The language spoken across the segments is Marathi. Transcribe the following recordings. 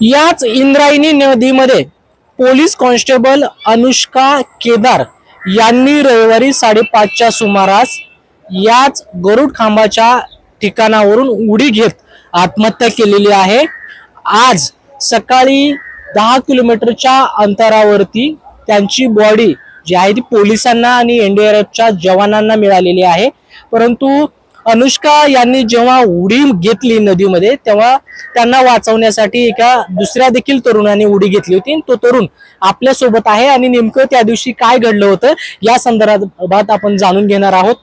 याच इंद्रायणी नदीमध्ये पोलीस कॉन्स्टेबल अनुष्का केदार यांनी रविवारी साडेपाचच्या सुमारास याच गरुड खांबाच्या ठिकाणावरून उडी घेत आत्महत्या केलेली आहे. आज सकाळी दहा किलोमीटरच्या अंतरावरती त्यांची बॉडी जी आहे ती पोलिसांना आणि एनडीआरएफच्या जवानांना मिळालेली आहे. परंतु अनुष्का यांनी जेव्हा उडी घेतली नदीमध्ये तेव्हा त्यांना वाचवण्यासाठी एका दुसऱ्या देखील तरुणाने उडी घेतली होती. आणि तो तरुण आपल्यासोबत आहे आणि नेमकं त्या दिवशी काय घडलं होतं या संदर्भात आपण जाणून घेणार आहोत.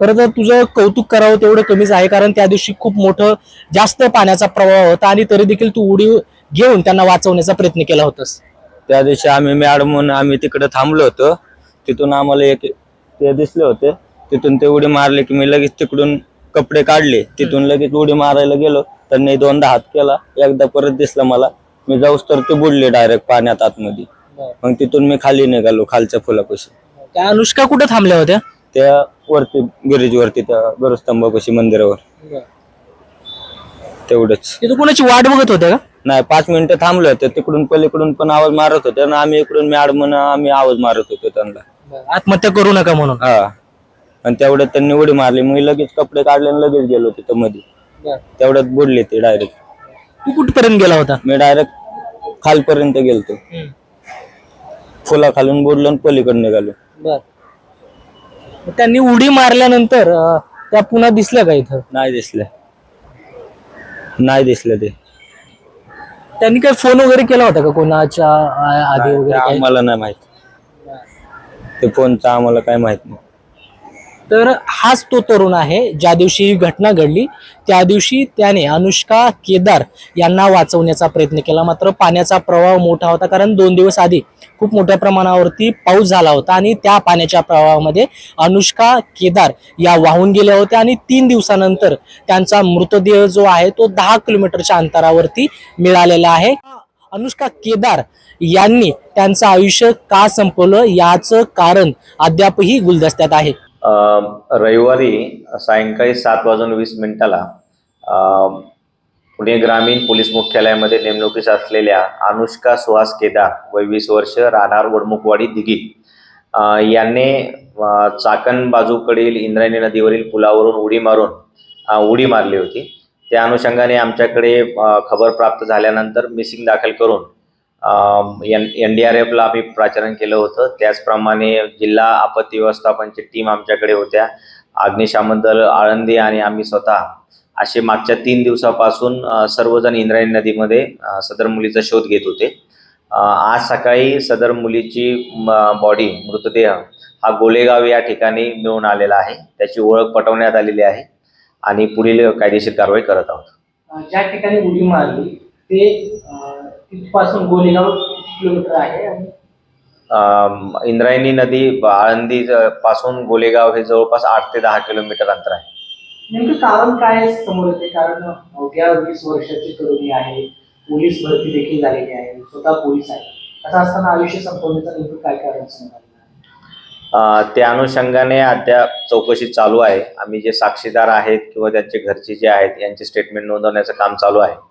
खरं तर तुझं कौतुक करावं तेवढं कमीच आहे कारण त्या दिवशी खूप मोठं जास्त पाण्याचा प्रवाह होता आणि तरी देखील तू उडी घेऊन त्यांना वाचवण्याचा प्रयत्न केला होतास. त्या दिवशी आम्ही मॅडम म्हणून आम्ही तिकडे थांबलो होतो. तिथून आम्हाला एक ते दिसले होते. तिथून ते उडी मारले की मी लगेच तिकडून कपडे काढले तिथून लगेच उडी मारायला गेलो त्यांनी दोनदा हात केला एकदा परत दिसला मला. मी जाऊस तर ते बुडले डायरेक्ट पाण्यात आतमध्ये. मग तिथून मी खाली निघालो खालच्या फुलापाशी. त्या अनुष्का कुठे थांबल्या होत्या? त्या वरती गिरीज वरती त्या गरुस्तंभापाशी मंदिरावर. तेवढंच. तिथं कोणाची वाट बघत होत्या का? नाही पाच मिनिटं थांबले होते तिकडून पलीकडून पण आवाज मारत होते आणि आम्ही इकडून मॅडम आम्ही आवाज मारत होतो त्यांना. आत्महत्या करू नका म्हणून. हा. आणि तेवढ्यात त्यांनी उडी मारली. मी लगेच कपडे काढले आणि लगेच गेलो तिथं मध्ये तेवढ्यात बुडले ते डायरेक्ट तू कुठपर्यंत गेला होता? मी डायरेक्ट खालपर्यंत गेलतो. फुला खालून बुडलो आणि पलीकडे निघालो. बर. त्यांनी उडी मारल्यानंतर अं, त्या पुन्हा दिसल्या का इथं? नाही दिसले नाही दिसले ते. त्यांनी काही फोन वगैरे केला होता का कोणाच्या आ- आधी ते वगैरे काही? आम्हाला नाही माहीत. ते फोनचं आम्हाला काय माहीत नाही. तर हाच तो तरुण आहे. ज्या दिवशी ही घटना घडली त्या दिवशी त्याने अनुष्का केदार यांना वाचवण्याचा प्रयत्न केला. मात्र पाण्याचा प्रवाह मोठा होता कारण दोन दिवस आधी खूप मोठ्या प्रमाणावरती पाऊस झाला होता आणि त्या पाण्याच्या प्रवाहामध्ये अनुष्का केदार या वाहून गेल्या होत्या आणि तीन दिवसानंतर त्यांचा मृतदेह जो आहे तो दहा किलोमीटरच्या अंतरावरती मिळालेला आहे. अनुष्का केदार यांनी त्यांचं आयुष्य का संपवलं याचं कारण अद्यापही गुलदस्त्यात आहे. रविवारी सायंकाळी सात वाजून वीस मिनिटाला पुणे ग्रामीण पोलीस मुख्यालयामध्ये नेमणुकीस असलेल्या अनुष्का सुहास केदार वय वीस वर्ष राहणार वडमुखवाडी दिघी. यांनी चाकण बाजूकडील इंद्रायणी नदीवरील पुलावरून उडी मारून उडी मारली होती. त्या अनुषंगाने आमच्याकडे खबर प्राप्त झाल्यानंतर मिसिंग दाखल करून एन डी आर एफला आम्ही प्राचारण केलं होतं. त्याचप्रमाणे जिल्हा आपत्ती व्यवस्थापनची टीम आमच्याकडे होत्या. अग्निशामक दल आळंदी आणि आम्ही स्वतः. असे मागच्या तीन दिवसापासून सर्वजण इंद्रायणी नदीमध्ये सदर मुलीचा शोध घेत होते. आज सकाळी सदर मुलीची बॉडी मृतदेह हा गोलेगाव या ठिकाणी मिळून आलेला आहे. त्याची ओळख पटवण्यात आलेली आहे आणि पुढील कायदेशीर कारवाई करत आहोत. ज्या ठिकाणी उडी मारली ते तिथपासून गोलेगाव किलोमीटर आहे. आणि अम, इंद्रायणी नदी आळंदी ज- पासून गोलेगाव हे जवळपास आठ ते दहा किलोमीटर अंतर आहे. नेमकं कारण काय समोर येते? कारण अवघ्या वीस वर्षाची तरुणी आहे. पोलीस भरती देखील झालेली आहे. स्वतः पोलीस आहे. असं असताना आयुष्य संपवण्याचं नेमकं काय कारण समोर आलेलं आहे? अ, त्या अनुषंगाने अद्याप चौकशी चालू आहे. आम्ही जे साक्षीदार आहेत किंवा त्यांचे घरचे जे आहेत यांचे स्टेटमेंट नोंदवण्याचं काम चालू आहे.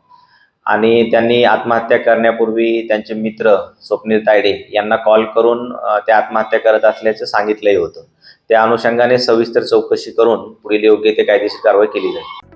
आणि त्यांनी आत्महत्या करण्यापूर्वी त्यांचे मित्र स्वप्नील तायडे यांना कॉल करून ते आत्महत्या करत असल्याचं सांगितलंही होतं. त्या अनुषंगाने सविस्तर चौकशी करून पुढील योग्य ते कायदेशीर कारवाई केली जाईल.